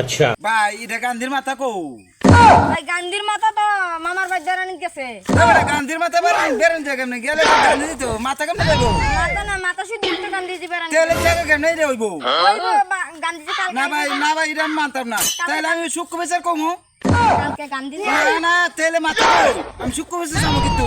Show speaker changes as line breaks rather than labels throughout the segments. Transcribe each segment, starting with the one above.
আচ্ছা। মাথা না দি গান্ধী
না
আমি শুক্র বেসার কমু
গান্ধী
না তেলে মাথা আমি শুক্র বেসার কিন্তু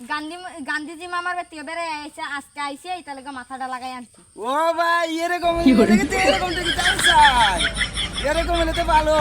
গান্ধী গান্ধীজি মামার বাড়ি বেড়াই আইছে আজকে আইছে এই তাহলে মাথাটা লাগাই আনছি।
ও ভাই এরকম এরকম এরকম হলে তো ভালো।